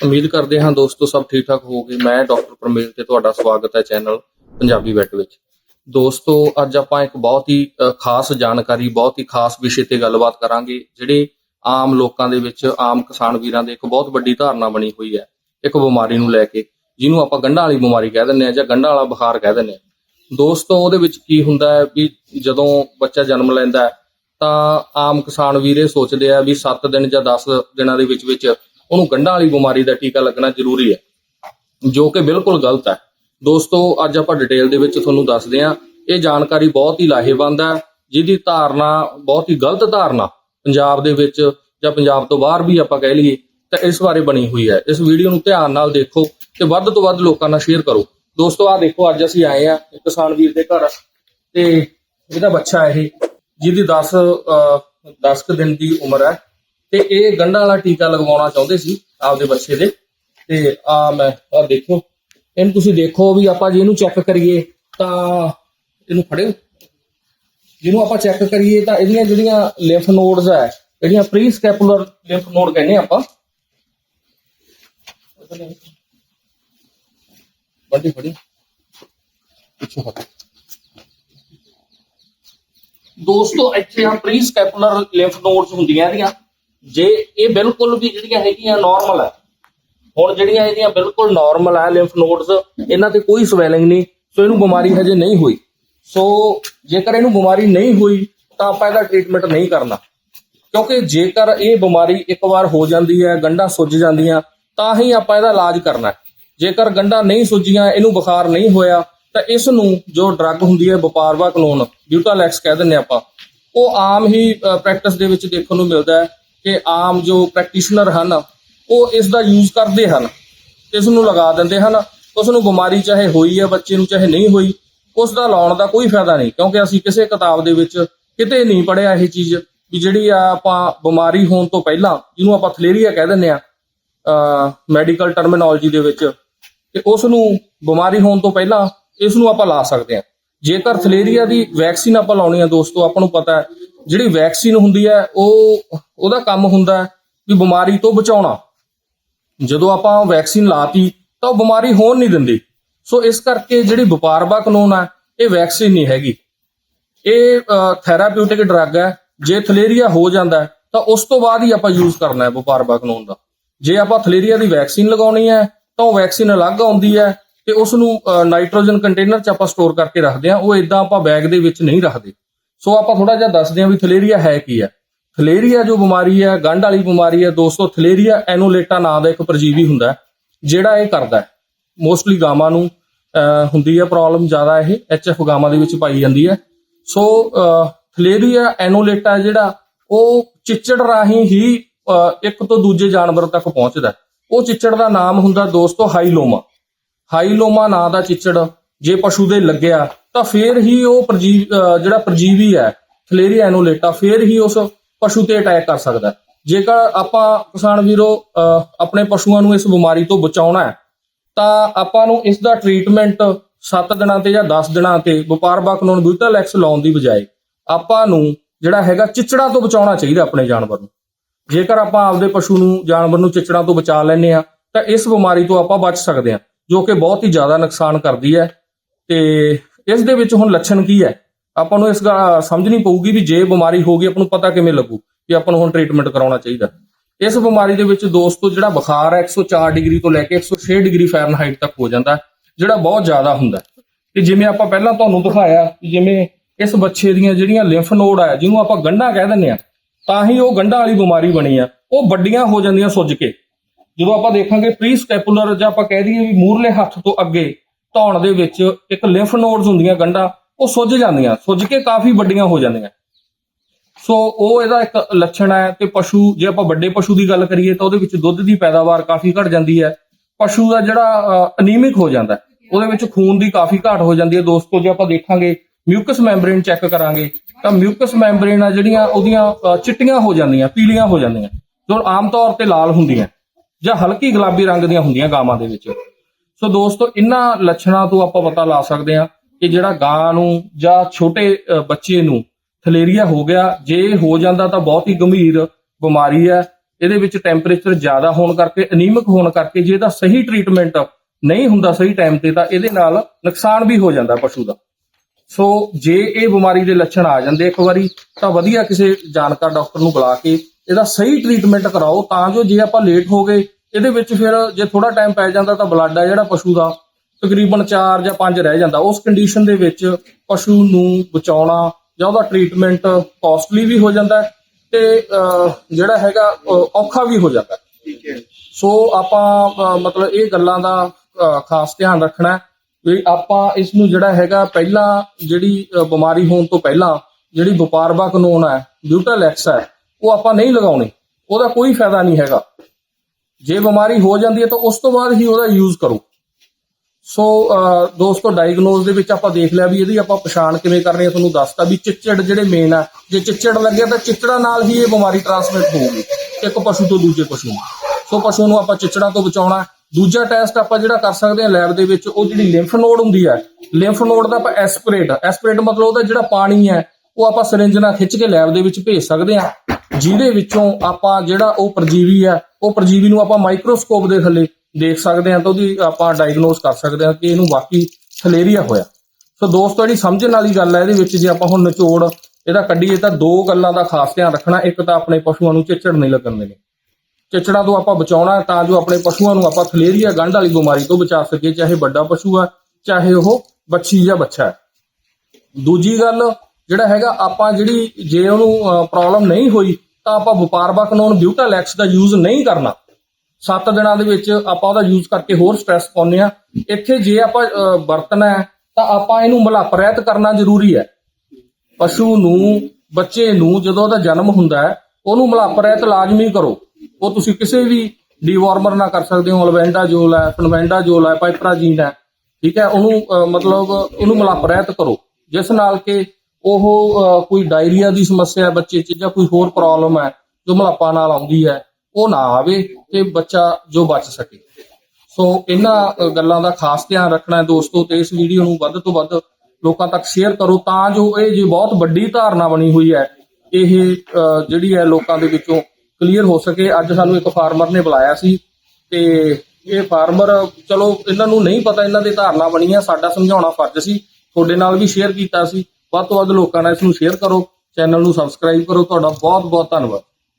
ਉਮੀਦ ਕਰਦੇ ਹਾਂ ਦੋਸਤੋ ਸਭ ਠੀਕ ਠਾਕ ਹੋਵੋਗੇ। ਮੈਂ ਡਾਕਟਰ ਪਰਮੇਲ ਤੇ ਤੁਹਾਡਾ ਸਵਾਗਤ ਹੈ ਚੈਨਲ ਪੰਜਾਬੀ ਵੈਟ ਵਿੱਚ। ਦੋਸਤੋ, ਅੱਜ ਆਪਾਂ ਇੱਕ ਬਹੁਤ ਹੀ ਖਾਸ ਜਾਣਕਾਰੀ, ਬਹੁਤ ਹੀ ਖਾਸ ਵਿਸ਼ੇ ਤੇ ਗੱਲਬਾਤ ਕਰਾਂਗੇ, ਜਿਹੜੇ ਆਮ ਲੋਕਾਂ ਦੇ ਵਿੱਚ, ਆਮ ਕਿਸਾਨ ਵੀਰਾਂ ਦੇ ਇੱਕ ਬਹੁਤ ਵੱਡੀ ਧਾਰਨਾ ਬਣੀ ਹੋਈ ਹੈ, ਇੱਕ ਬਿਮਾਰੀ ਨੂੰ ਲੈ ਕੇ, ਜਿਹਨੂੰ ਆਪਾਂ ਗੰਢਾਂ ਵਾਲੀ ਬਿਮਾਰੀ ਕਹਿ ਦਿੰਦੇ ਆ ਜਾਂ ਗੰਢਾਂ ਵਾਲਾ ਬੁਖਾਰ ਕਹਿ ਦਿੰਦੇ ਆ ਦੋਸਤੋ, ਉਹਦੇ ਵਿੱਚ ਕੀ ਹੁੰਦਾ ਹੈ ਵੀ ਜਦੋਂ ਬੱਚਾ ਜਨਮ ਲੈਂਦਾ ਤਾਂ ਆਮ ਕਿਸਾਨ ਵੀਰੇ ਸੋਚਦੇ ਆ ਵੀ 7 ਦਿਨ ਜਾਂ 10 ਦਿਨਾਂ ਦੇ ਵਿੱਚ ਵਿੱਚ ਉਹਨੂੰ ਗੰਢਾਂ ਵਾਲੀ ਬਿਮਾਰੀ ਦਾ ਟੀਕਾ ਲੱਗਣਾ ਜ਼ਰੂਰੀ ਹੈ ਜੋ ਕਿ ਬਿਲਕੁਲ ਗਲਤ ਹੈ। ਦੋਸਤੋ ਅੱਜ ਆਪਾਂ ਡਿਟੇਲ ਦੇ ਵਿੱਚ ਤੁਹਾਨੂੰ ਦੱਸਦੇ ਹਾਂ ਇਹ ਜਾਣਕਾਰੀ ਬਹੁਤ ਹੀ ਲਾਹੇਵੰਦ ਹੈ ਜਿਹਦੀ ਧਾਰਨਾ ਬਹੁਤ ਹੀ ਗਲਤ ਧਾਰਨਾ ਪੰਜਾਬ ਦੇ ਵਿੱਚ ਜਾਂ ਪੰਜਾਬ ਤੋਂ ਬਾਹਰ ਵੀ ਆਪਾਂ ਕਹਿ ਲਈਏ ਤਾਂ ਇਸ ਬਾਰੇ ਬਣੀ ਹੋਈ ਹੈ। ਇਸ ਵੀਡੀਓ ਨੂੰ ਧਿਆਨ ਨਾਲ ਦੇਖੋ ਤੇ ਵੱਧ ਤੋਂ ਵੱਧ ਲੋਕਾਂ ਨਾਲ ਸ਼ੇਅਰ ਕਰੋ। ਦੋਸਤੋ ਆਹ ਦੇਖੋ ਅੱਜ ਅਸੀਂ ਆਏ ਆ ਕਿਸਾਨ ਵੀਰ ਦੇ ਘਰ ਤੇ ਇਹਦਾ ਬੱਚਾ ਇਹ ਜਿਹਦੀ 10 ਅਹ, 10 ਕੁ ਦਿਨ ਦੀ ਉਮਰ ਹੈ। ਤੇ ਇਹ ਗੰਢਾਂ ਵਾਲਾ ਟੀਕਾ ਲਗਵਾਉਣਾ ਚਾਹੁੰਦੇ ਸੀ ਆਪਦੇ ਬੱਚੇ ਦੇ। ਤੇ ਆ ਮੈਂ, ਆ ਦੇਖੋ। ਇਹਨੂੰ ਤੁਸੀਂ ਦੇਖੋ ਵੀ ਆਪਾਂ ਜੇ ਇਹਨੂੰ ਚੈੱਕ ਕਰੀਏ ਤਾਂ ਇਹਨੂੰ ਫੜਿਓ। ਜਿਹਨੂੰ ਆਪਾਂ ਚੈੱਕ ਕਰੀਏ ਤਾਂ ਇਹਦੀਆਂ ਜਿਹੜੀਆਂ ਲਿੰਫ ਨੋਡਸ ਹੈ ਜਿਹੜੀਆਂ ਪ੍ਰੀ ਸਕੈਪੂਲਰ ਲਿੰਫ ਨੋਡ ਕਹਿੰਦੇ ਆ ਆਪਾਂ। ਬੰਦੀ ਫੜੀ। ਪਿੱਛੇ ਹਟ ਦੋਸਤੋ, ਇੱਥੇ ਆ ਪ੍ਰੀ ਸਕੈਪੂਲਰ ਲਿੰਫ ਨੋਡਸ ਹੁੰਦੀਆਂ ਇਹਦੀਆਂ। ਜੇ ਇਹ ਬਿਲਕੁਲ ਵੀ ਜਿਹੜੀਆਂ ਹੈਗੀਆਂ ਨਾਰਮਲ ਹੈ, ਹੁਣ ਜਿਹੜੀਆਂ ਇਹਦੀਆਂ ਬਿਲਕੁਲ ਨਾਰਮਲ ਹੈ ਲਿੰਫ ਨੋਡਸ ਇਹਨਾਂ ਤੇ ਕੋਈ ਸਵੈਲਿੰਗ ਨਹੀਂ, ਸੋ ਇਹਨੂੰ ਬਿਮਾਰੀ ਹਜੇ ਨਹੀਂ ਹੋਈ। ਸੋ ਜੇਕਰ ਇਹਨੂੰ ਬਿਮਾਰੀ ਨਹੀਂ ਹੋਈ, ਤਾਂ ਆਪਾਂ ਇਹਦਾ ਟ੍ਰੀਟਮੈਂਟ ਨਹੀਂ ਕਰਨਾ। ਕਿਉਂਕਿ ਜੇਕਰ ਇਹ ਬਿਮਾਰੀ ਇੱਕ ਵਾਰ ਹੋ ਜਾਂਦੀ ਹੈ, ਗੰਢਾਂ ਸੁੱਜ ਜਾਂਦੀਆਂ, ਤਾਂ ਹੀ ਆਪਾਂ ਇਹਦਾ ਇਲਾਜ ਕਰਨਾ ਜੇਕਰ ਗੰਢਾਂ ਨਹੀਂ ਸੁੱਜੀਆਂ, ਇਹਨੂੰ ਬੁਖਾਰ ਨਹੀਂ ਹੋਇਆ, ਤਾਂ ਇਸ ਨੂੰ ਜੋ ਡਰੱਗ ਹੁੰਦੀ ਹੈ ਵਪਾਰਵਾ ਕਾਨੂੰਨ ਬਿਊਟਾਲੈਕਸ ਕਹਿ ਦਿੰਦੇ ਆਪਾਂ, ਉਹ ਆਮ ਹੀ ਪ੍ਰੈਕਟਿਸ ਦੇ ਵਿੱਚ ਦੇਖਣ ਨੂੰ ਮਿਲਦਾ ਹੈ। ਕਿ ਆਮ ਜੋ ਪ੍ਰੈਕਟੀਸ਼ਨਰ ਹਨ, ਉਹ ਇਸ ਦਾ ਯੂਜ਼ ਕਰਦੇ ਹਨ, ਇਸ ਨੂੰ ਲਗਾ ਦਿੰਦੇ ਹਨ। ਉਸ ਨੂੰ ਬਿਮਾਰੀ ਚਾਹੇ ਹੋਈ ਹੈ, ਬੱਚੇ ਨੂੰ ਚਾਹੇ ਨਹੀਂ ਹੋਈ ਉਸ ਦਾ ਲਾਉਣ ਦਾ ਕੋਈ ਫਾਇਦਾ ਨਹੀਂ, ਕਿਉਂਕਿ ਅਸੀਂ ਕਿਸੇ ਕਿਤਾਬ ਦੇ ਵਿੱਚ ਕਿਤੇ ਨਹੀਂ ਪੜਿਆ ਇਹ ਚੀਜ਼ ਵੀ ਜਿਹੜੀ ਆ ਆਪਾਂ ਬਿਮਾਰੀ ਹੋਣ ਤੋਂ ਪਹਿਲਾਂ ਜਿਹਨੂੰ ਆਪਾਂ ਥਲੇਰੀਆ ਕਹਿ ਦਿੰਦੇ ਆ ਮੈਡੀਕਲ ਟਰਮੀਨੋਲੋਜੀ ਦੇ ਵਿੱਚ, ਤੇ ਉਸ ਨੂੰ ਬਿਮਾਰੀ ਹੋਣ ਤੋਂ ਪਹਿਲਾਂ ਇਸ ਨੂੰ ਆਪਾਂ ਲਾ ਸਕਦੇ ਆ ਜੇਕਰ ਥਲੇਰੀਆ ਦੀ ਵੈਕਸੀਨ ਆਪਾਂ ਲਾਉਣੀ ਆ ਦੋਸਤੋ, ਆਪਾਂ ਨੂੰ ਪਤਾ ਹੈ, ਜਿਹੜੀ ਵੈਕਸੀਨ ਹੁੰਦੀ ਹੈ, ਉਹ, ਉਹਦਾ ਕੰਮ ਹੁੰਦਾ ਹੈ ਵੀ ਬਿਮਾਰੀ ਤੋਂ ਬਚਾਉਣਾ। ਜਦੋਂ ਆਪਾਂ ਵੈਕਸੀਨ ਲਾਤੀ, ਤਾਂ ਉਹ ਬਿਮਾਰੀ ਹੋਣ ਨਹੀਂ ਦਿੰਦੀ। ਸੋ ਇਸ ਕਰਕੇ ਜਿਹੜੀ ਵਪਾਰਵਾ ਕਾਨੂੰਨ ਹੈ, ਇਹ ਵੈਕਸੀਨ ਨਹੀਂ ਹੈਗੀ। ਇਹ ਥੈਰਾਪਿਊਟਿਕ ਡਰੱਗ ਹੈ, ਜੇ ਥਲੇਰੀਆ ਹੋ ਜਾਂਦਾ ਤਾਂ ਉਸ ਤੋਂ ਬਾਅਦ ਹੀ ਆਪਾਂ ਯੂਜ਼ ਕਰਨਾ ਹੈ ਵਪਾਰਵਾ ਕਾਨੂੰਨ ਦਾ। ਜੇ ਆਪਾਂ ਥਲੇਰੀਆ ਦੀ ਵੈਕਸੀਨ ਲਗਾਉਣੀ ਹੈ, ਤਾਂ ਉਹ ਵੈਕਸੀਨ ਅਲੱਗ ਆਉਂਦੀ ਹੈ ਤੇ ਉਸ ਨੂੰ ਨਾਈਟ੍ਰੋਜਨ ਕੰਟੇਨਰ 'ਚ ਆਪਾਂ ਸਟੋਰ ਕਰਕੇ ਰੱਖਦੇ ਹਾਂ, ਉਹ ਇਦਾਂ ਆਪਾਂ ਬੈਗ ਦੇ ਵਿੱਚ ਨਹੀਂ ਰੱਖਦੇ। ਸੋ ਆਪਾਂ ਥੋੜਾ ਜਿਹਾ ਦੱਸਦੇ ਹਾਂ ਵੀ ਥਲੇਰੀਆ ਹੈ ਕੀ ਹੈ। ਥਲੇਰੀਆ ਜੋ ਬਿਮਾਰੀ ਹੈ, ਗੰਢ ਵਾਲੀ ਬਿਮਾਰੀ ਹੈ, ਦੋਸਤੋ, ਥਲੇਰੀਆ ਐਨੋਲੇਟਾ ਨਾਂ ਦਾ ਇੱਕ ਪਰਜੀਵੀ ਹੁੰਦਾ ਜਿਹੜਾ ਇਹ ਕਰਦਾ ਹੈ। ਮੋਸਟਲੀ ਗਾਵਾਂ ਨੂੰ ਹੁੰਦੀ ਹੈ ਪ੍ਰੋਬਲਮ ਜ਼ਿਆਦਾ ਇਹ ਐਚਐਫ ਗਾਵਾਂ ਦੇ ਵਿੱਚ ਪਾਈ ਜਾਂਦੀ ਹੈ। ਸੋ ਥਲੇਰੀਆ ਐਨੋਲੇਟਾ ਜਿਹੜਾ, ਉਹ ਚਿੱਚੜ ਰਾਹੀਂ ਹੀ ਇੱਕ ਤੋਂ ਦੂਜੇ ਜਾਨਵਰ ਤੱਕ ਪਹੁੰਚਦਾ ਉਹ ਚਿੱਚੜ ਦਾ ਨਾਮ ਹੁੰਦਾ, ਦੋਸਤੋ, ਹਾਈਲੋਮਾ। ਹਾਈਲੋਮਾ ਨਾਂ ਦਾ ਚਿੱਚੜ ਜੇ ਪਸ਼ੂ ਦੇ ਲੱਗਿਆ, ਤਾਂ ਫੇਰ ਹੀ ਉਹ ਪਰਜੀਵ, ਅਹ ਜਿਹੜਾ ਪ੍ਰਜੀਵੀ ਹੈ ਫਲੇਰੀਆ ਐਨੋਲੇਟਾ, ਫੇਰ ਹੀ ਉਸ ਪਸ਼ੂ ਤੇ ਅਟੈਕ ਕਰ ਸਕਦਾ ਜੇਕਰ ਆਪਾਂ ਕਿਸਾਨ ਵੀਰੋ, ਅਹ ਆਪਣੇ ਪਸ਼ੂਆਂ ਨੂੰ ਇਸ ਬਿਮਾਰੀ ਤੋਂ ਬਚਾਉਣਾ ਹੈ, ਤਾਂ ਆਪਾਂ ਨੂੰ ਇਸ ਦਾ ਟ੍ਰੀਟਮੈਂਟ 7 ਦਿਨਾਂ ਤੇ ਜਾਂ 10 ਦਿਨਾਂ ਤੇ ਵਪਾਰ ਵਪਾਰਵਾ ਕਾਨੂੰਨ ਬਿਊਟਲ ਐਕਸ ਲਾਉਣ ਦੀ ਬਜਾਏ ਆਪਾਂ ਨੂੰ ਜਿਹੜਾ ਹੈਗਾ ਚਿਚੜਾਂ ਤੋਂ ਬਚਾਉਣਾ ਚਾਹੀਦਾ ਆਪਣੇ ਜਾਨਵਰ ਨੂੰ। ਜੇਕਰ ਆਪਾਂ ਆਪਦੇ ਪਸ਼ੂ ਨੂੰ, ਜਾਨਵਰ ਨੂੰ ਚਿਚੜਾਂ ਤੋਂ ਬਚਾ ਲੈਂਦੇ ਆ ਤਾਂ ਇਸ ਬਿਮਾਰੀ ਤੋਂ ਆਪਾਂ ਬਚ ਸਕਦੇ ਹਾਂ। ਜੋ ਕਿ ਬਹੁਤ ਹੀ ਜ਼ਿਆਦਾ ਨੁਕਸਾਨ ਕਰਦੀ ਹੈ। ਤੇ ਇਸ ਦੇ ਵਿੱਚ ਹੁਣ ਲੱਛਣ ਕੀ ਹੈ? ਆਪਾਂ ਨੂੰ ਇਸ ਦਾ ਸਮਝਣੀ ਪਊਗੀ ਵੀ ਜੇ ਬਿਮਾਰੀ ਹੋ ਗਈ, ਆਪਾਂ ਨੂੰ ਪਤਾ ਕਿਵੇਂ ਲੱਗੂ ਕਿ ਆਪਾਂ ਨੂੰ ਹੁਣ ਟ੍ਰੀਟਮੈਂਟ ਕਰਾਉਣਾ ਚਾਹੀਦਾ। ਇਸ ਬਿਮਾਰੀ ਦੇ ਵਿੱਚ ਦੋਸਤੋ, ਜਿਹੜਾ ਬੁਖਾਰ ਹੈ 104 ਡਿਗਰੀ ਤੋਂ ਲੈ ਕੇ 106 ਡਿਗਰੀ ਫਾਰਨਹਾਈਟ ਤੱਕ ਹੋ ਜਾਂਦਾ, ਜਿਹੜਾ ਬਹੁਤ ਜ਼ਿਆਦਾ ਹੁੰਦਾ। ਹੈ। ਤੇ ਜਿਵੇਂ ਆਪਾਂ ਪਹਿਲਾਂ ਤੁਹਾਨੂੰ ਦਿਖਾਇਆ ਜਿਵੇਂ ਇਸ ਬੱਚੇ ਦੀਆਂ ਜਿਹੜੀਆਂ ਲਿੰਫ ਨੋਡ ਹੈ ਜਿਹਨੂੰ ਆਪਾਂ ਗੰਢਾਂ ਕਹਿ ਦਿੰਦੇ ਆ, ਤਾਂ ਹੀ ਉਹ ਗੰਢਾਂ ਵਾਲੀ ਬਿਮਾਰੀ ਬਣੀ ਆ। ਉਹ ਵੱਡੀਆਂ ਹੋ ਜਾਂਦੀਆਂ ਸੁੱਜ ਕੇ। ਜਦੋਂ ਆਪਾਂ ਦੇਖਾਂਗੇ ਪ੍ਰੀ ਸਕੈਪੂਲਰ ਜਾਂ ਆਪਾਂ ਕਹਿ ਦਈਏ ਵੀ ਮੂਰਲੇ ਹੱਥ ਤੋਂ ਅੱਗੇ ਧੌਣ ਦੇ ਵਿੱਚ ਇੱਕ ਲਿੰਫ ਨੋਡਸ ਹੁੰਦੀਆਂ ਗੰਢਾਂ, ਉਹ ਸੁੱਜ ਜਾਂਦੀਆਂ, ਸੁੱਜ ਕੇ ਕਾਫੀ ਵੱਡੀਆਂ ਹੋ ਜਾਂਦੀਆਂ। ਸੋ ਉਹ ਇਹਦਾ ਇੱਕ ਲੱਛਣ ਹੈ ਤੇ ਪਸ਼ੂ, ਜੇ ਆਪਾਂ ਵੱਡੇ ਪਸ਼ੂ ਦੀ ਗੱਲ ਕਰੀਏ ਤਾਂ ਉਹਦੇ ਵਿੱਚ ਦੁੱਧ ਦੀ ਪੈਦਾਵਾਰ ਕਾਫੀ ਘਟ ਜਾਂਦੀ ਹੈ। ਪਸ਼ੂ ਦਾ ਜਿਹੜਾ ਅਨੀਮਿਕ ਹੋ ਜਾਂਦਾ ਉਹਦੇ ਵਿੱਚ ਖੂਨ ਦੀ ਕਾਫੀ ਘਾਟ ਹੋ ਜਾਂਦੀ ਹੈ। ਦੋਸਤੋ, ਜੇ ਆਪਾਂ ਦੇਖਾਂਗੇ ਮਿਊਕਸ ਮੈਂਬਰੇਨ ਚੈੱਕ ਕਰਾਂਗੇ, ਤਾਂ ਮਿਊਕਸ ਮੈਂਬਰੇਨ ਆ ਜਿਹੜੀਆਂ ਉਹਦੀਆਂ ਚਿੱਟੀਆਂ ਹੋ ਜਾਂਦੀਆਂ, ਪੀਲੀਆਂ ਹੋ ਜਾਂਦੀਆਂ। ਜੋ ਆਮ ਤੌਰ ਤੇ ਲਾਲ ਹੁੰਦੀਆਂ। ਜਾਂ ਹਲਕੀ ਗੁਲਾਬੀ ਰੰਗ ਦੀਆਂ ਹੁੰਦੀਆਂ ਗਾਵਾਂ ਦੇ ਵਿੱਚ। ਸੋ ਦੋਸਤੋ ਇਹਨਾਂ ਲੱਛਣਾਂ ਤੋਂ ਆਪਾਂ ਪਤਾ ਲਾ ਸਕਦੇ ਹਾਂ ਕਿ ਜਿਹੜਾ ਗਾਂ ਨੂੰ ਜਾਂ ਛੋਟੇ ਬੱਚੇ ਨੂੰ ਥਲੇਰੀਆ ਹੋ ਗਿਆ, ਜੇ ਹੋ ਜਾਂਦਾ ਤਾਂ ਬਹੁਤ ਹੀ ਗੰਭੀਰ ਬਿਮਾਰੀ ਹੈ। ਇਹਦੇ ਵਿੱਚ ਟੈਂਪਰੇਚਰ ਜ਼ਿਆਦਾ ਹੋਣ ਕਰਕੇ ਅਨੀਮਿਕ ਹੋਣ ਕਰਕੇ ਜੇ ਇਹਦਾ ਸਹੀ ਟ੍ਰੀਟਮੈਂਟ ਨਹੀਂ ਹੁੰਦਾ ਸਹੀ ਟਾਈਮ ਤੇ, ਤਾਂ ਇਹਦੇ ਨਾਲ ਨੁਕਸਾਨ ਵੀ ਹੋ ਜਾਂਦਾ ਪਸ਼ੂ ਦਾ। ਸੋ ਜੇ ਇਹ ਬਿਮਾਰੀ ਦੇ ਲੱਛਣ ਆ ਜਾਂਦੇ ਇੱਕ ਵਾਰੀ, ਤਾਂ ਵਧੀਆ ਕਿਸੇ ਜਾਣਕਾਰ ਡਾਕਟਰ ਨੂੰ ਬੁਲਾ ਕੇ ਇਹਦਾ ਸਹੀ ਟ੍ਰੀਟਮੈਂਟ ਕਰਾਓ ਤਾਂ ਜੋ ਜੇ ਆਪਾਂ ਲੇਟ ਹੋ ਗਏ ਇਹਦੇ ਵਿੱਚ ਫਿਰ ਜੇ ਥੋੜਾ ਟਾਈਮ ਪੈ ਜਾਂਦਾ ਤਾਂ ਬਲੱਡ ਆ ਜਿਹੜਾ ਪਸ਼ੂ ਦਾ ਤਕਰੀਬਨ 4 ਜਾਂ 5 ਰਹਿ ਜਾਂਦਾ ਉਸ ਕੰਡੀਸ਼ਨ ਦੇ ਵਿੱਚ ਪਸ਼ੂ ਨੂੰ ਬਚਾਉਣਾ ਜਾਂ ਉਹਦਾ ਟ੍ਰੀਟਮੈਂਟ ਕਾਸਟਲੀ ਵੀ ਹੋ ਜਾਂਦਾ ਤੇ ਜਿਹੜਾ ਹੈਗਾ ਔਖਾ ਵੀ ਹੋ ਜਾਂਦਾ। ਠੀਕ ਹੈ ਸੋ ਆਪਾਂ ਮਤਲਬ ਇਹ ਗੱਲਾਂ ਦਾ ਖਾਸ ਧਿਆਨ ਰੱਖਣਾ ਵੀ ਆਪਾਂ ਇਸ ਨੂੰ ਜਿਹੜਾ ਹੈਗਾ ਪਹਿਲਾਂ ਜਿਹੜੀ ਬਿਮਾਰੀ ਹੋਣ ਤੋਂ ਪਹਿਲਾਂ ਜਿਹੜੀ ਵਪਾਰਵਾ ਕਾਨੂੰਨ ਹੈ ਬਿਊਟਾਲੈਕਸ ਹੈ ਉਹ ਆਪਾਂ ਨਹੀਂ ਲਗਾਉਣੇ। ਉਹਦਾ ਕੋਈ ਫਾਇਦਾ ਨਹੀਂ ਹੈਗਾ। ਜੇ ਬਿਮਾਰੀ ਹੋ ਜਾਂਦੀ ਹੈ ਤਾਂ ਉਸ ਤੋਂ ਬਾਅਦ ਹੀ ਉਹਦਾ ਯੂਜ਼ ਕਰੋ। ਸੋ ਦੋਸਤੋ ਡਾਇਗਨੋਸ ਦੇ ਵਿੱਚ ਆਪਾਂ ਦੇਖ ਲਿਆ ਵੀ ਇਹਦੀ ਆਪਾਂ ਪਛਾਣ ਕਿਵੇਂ ਕਰਨੀ ਹੈ, ਤੁਹਾਨੂੰ ਦੱਸਤਾ ਵੀ ਚਿੱਚੜ ਜਿਹੜੇ ਮੇਨ ਆ, ਜੇ ਚਿੱਚੜ ਲੱਗਿਆ ਤਾਂ ਚਿੱਚੜਾਂ ਨਾਲ ਹੀ ਇਹ ਬਿਮਾਰੀ ਟ੍ਰਾਂਸਮਿਟ ਹੋਊਗੀ। ਇੱਕ ਪਸ਼ੂ ਤੋਂ ਦੂਜੇ ਪਸ਼ੂ ਨੂੰ। ਸੋ, ਪਸ਼ੂ ਨੂੰ ਆਪਾਂ ਚਿੱਚੜਾਂ ਤੋਂ ਬਚਾਉਣਾ ਦੂਜਾ ਟੈਸਟ ਆਪਾਂ ਜਿਹੜਾ ਕਰ ਸਕਦੇ ਹਾਂ ਲੈਬ ਦੇ ਵਿੱਚ, ਉਹ ਜਿਹੜੀ ਲਿੰਫ ਨੋਡ ਹੁੰਦੀ ਹੈ ਲਿੰਫ ਨੋਡ ਦਾ ਆਪਾਂ ਐਸਪੀਰੇਟ ਐਸਪੀਰੇਟ ਮਤਲਬ ਉਹਦਾ ਜਿਹੜਾ ਪਾਣੀ ਹੈ, ਉਹ ਆਪਾਂ ਸਿਰਿੰਜ ਨਾਲ ਖਿੱਚ ਕੇ ਲੈਬ ਦੇ ਵਿੱਚ ਭੇਜ ਸਕਦੇ ਹਾਂ। ਜਿਹਦੇ ਵਿੱਚੋਂ ਆਪਾਂ ਜਿਹੜਾ ਉਹ ਪਰਜੀਵੀ ਹੈ, ਉਹ ਪਰਜੀਵੀ ਨੂੰ ਆਪਾਂ ਮਾਈਕਰੋਸਕੋਪ ਦੇ ਥੱਲੇ ਦੇਖ ਸਕਦੇ ਹਾਂ ਤਾਂ ਉਹਦੀ ਆਪਾਂ ਡਾਇਗਨੋਸ ਕਰ ਸਕਦੇ ਹਾਂ ਕਿ ਇਹਨੂੰ ਵਾਕਈ ਥਲੇਰੀਆ ਹੋਇਆ। ਸੋ ਦੋਸਤੋ, ਜਿਹੜੀ ਸਮਝਣ ਵਾਲੀ ਗੱਲ ਹੈ, ਇਹਦੇ ਵਿੱਚ ਜੇ ਆਪਾਂ ਹੁਣ ਨਿਚੋੜ ਇਹਦਾ ਕੱਢੀਏ ਤਾਂ ਦੋ ਗੱਲਾਂ ਦਾ ਖਾਸ ਧਿਆਨ ਰੱਖਣਾ, ਇੱਕ ਤਾਂ ਆਪਣੇ ਪਸ਼ੂਆਂ ਨੂੰ ਚਿੱਚੜ ਨਹੀਂ ਲੱਗਣ ਦੇਣੇ। ਚਿੱਚੜਾਂ ਤੋਂ ਆਪਾਂ ਬਚਾਉਣਾ ਤਾਂ ਜੋ ਆਪਣੇ ਪਸ਼ੂਆਂ ਨੂੰ ਆਪਾਂ ਥਲੇਰੀਆ ਗੰਢ ਵਾਲੀ ਬਿਮਾਰੀ ਤੋਂ ਬਚਾ ਸਕੀਏ, ਚਾਹੇ ਵੱਡਾ ਪਸ਼ੂ ਆ ਚਾਹੇ ਉਹ ਬੱਚੀ ਜਾਂ ਬੱਚਾ ਹੈ। ਦੂਜੀ ਗੱਲ ਜਿਹੜਾ ਹੈਗਾ, ਆਪਾਂ ਜਿਹੜੀ ਜੇ ਉਹਨੂੰ ਪ੍ਰੋਬਲਮ ਨਹੀਂ ਹੋਈ ਤਾਂ ਆਪਾਂ ਵਪਾਰ ਵਪਾਰਵਾ ਕਾਨੂੰਨ ਬਿਊਟਾਲੈਕਸ ਦਾ ਯੂਜ਼ ਨਹੀਂ ਕਰਨਾ। 7 ਦਿਨਾਂ ਦੇ ਵਿੱਚ ਆਪਾਂ ਉਹਦਾ ਯੂਜ਼ ਕਰਕੇ ਹੋਰ ਸਟ੍ਰੈਸ ਪਾਉਂਦੇ ਆ ਇੱਥੇ ਜੇ ਆਪਾਂ ਵਰਤਣਾ ਹੈ, ਤਾਂ ਆਪਾਂ ਇਹਨੂੰ ਮਲੱਪ ਰਹਿਤ ਕਰਨਾ ਜ਼ਰੂਰੀ ਹੈ। ਪਸ਼ੂ ਨੂੰ, ਬੱਚੇ ਨੂੰ ਜਦੋਂ ਉਹਦਾ ਜਨਮ ਹੁੰਦਾ ਹੈ, ਉਹਨੂੰ ਮਲੱਪ ਰਹਿਤ ਲਾਜ਼ਮੀ ਕਰੋ। ਉਹ ਤੁਸੀਂ ਕਿਸੇ ਵੀ ਡੀਵਾਰਮਰ ਨਾਲ ਕਰ ਸਕਦੇ ਹੋ, ਅਲਵੈਂਡਾ ਜੋਲ ਹੈ, ਫਨਵੈਂਡਾ ਜੋਲ ਹੈ, ਪਾਈਪਰਾਜੀਨ ਹੈ। ਠੀਕ ਹੈ, ਉਹਨੂੰ ਮਤਲਬ ਉਹਨੂੰ ਮਲੱਪ ਰਹਿਤ ਕਰੋ। ਜਿਸ ਨਾਲ ਕਿ ਉਹ ਕੋਈ ਡਾਇਰੀਆ ਦੀ ਸਮੱਸਿਆ ਬੱਚੇ 'ਚ ਜਾਂ ਕੋਈ ਹੋਰ ਪ੍ਰੋਬਲਮ ਹੈ ਜੋ ਮਲੱਪਾਂ ਨਾਲ ਆਉਂਦੀ ਹੈ, ਉਹ ਨਾ ਆਵੇ ਤੇ ਬੱਚਾ ਜੋ ਬਚ ਸਕੇ। ਸੋ ਇਹਨਾਂ ਗੱਲਾਂ ਦਾ ਖਾਸ ਧਿਆਨ ਰੱਖਣਾ ਦੋਸਤੋ ਤੇ ਇਸ ਵੀਡੀਓ ਨੂੰ ਵੱਧ ਤੋਂ ਵੱਧ ਲੋਕਾਂ ਤੱਕ ਸ਼ੇਅਰ ਕਰੋ ਤਾਂ ਜੋ ਇਹ ਜੀ ਬਹੁਤ ਵੱਡੀ ਧਾਰਨਾ ਬਣੀ ਹੋਈ ਹੈ, ਇਹ ਜਿਹੜੀ ਹੈ ਲੋਕਾਂ ਦੇ ਵਿੱਚੋਂ ਕਲੀਅਰ ਹੋ ਸਕੇ। ਅੱਜ ਸਾਨੂੰ ਇੱਕ ਫਾਰਮਰ ਨੇ ਬੁਲਾਇਆ ਸੀ ਤੇ ਇਹ ਫਾਰਮਰ ਚਲੋ, ਇਹਨਾਂ ਨੂੰ ਨਹੀਂ ਪਤਾ ਇਹਨਾਂ ਦੀ ਧਾਰਨਾ ਬਣੀ ਹੈ ਸਾਡਾ ਸਮਝਾਉਣਾ ਫਰਜ਼ ਸੀ। ਤੁਹਾਡੇ ਨਾਲ ਵੀ ਸ਼ੇਅਰ ਕੀਤਾ ਸੀ। ਵੱਧ ਤੋਂ ਵੱਧ ਲੋਕਾਂ ਨਾਲ ਇਸ ਨੂੰ ਸ਼ੇਅਰ ਕਰੋ ਚੈਨਲ ਨੂੰ ਸਬਸਕ੍ਰਾਈਬ ਕਰੋ, ਤੁਹਾਡਾ ਬਹੁਤ ਬਹੁਤ ਧੰਨਵਾਦ।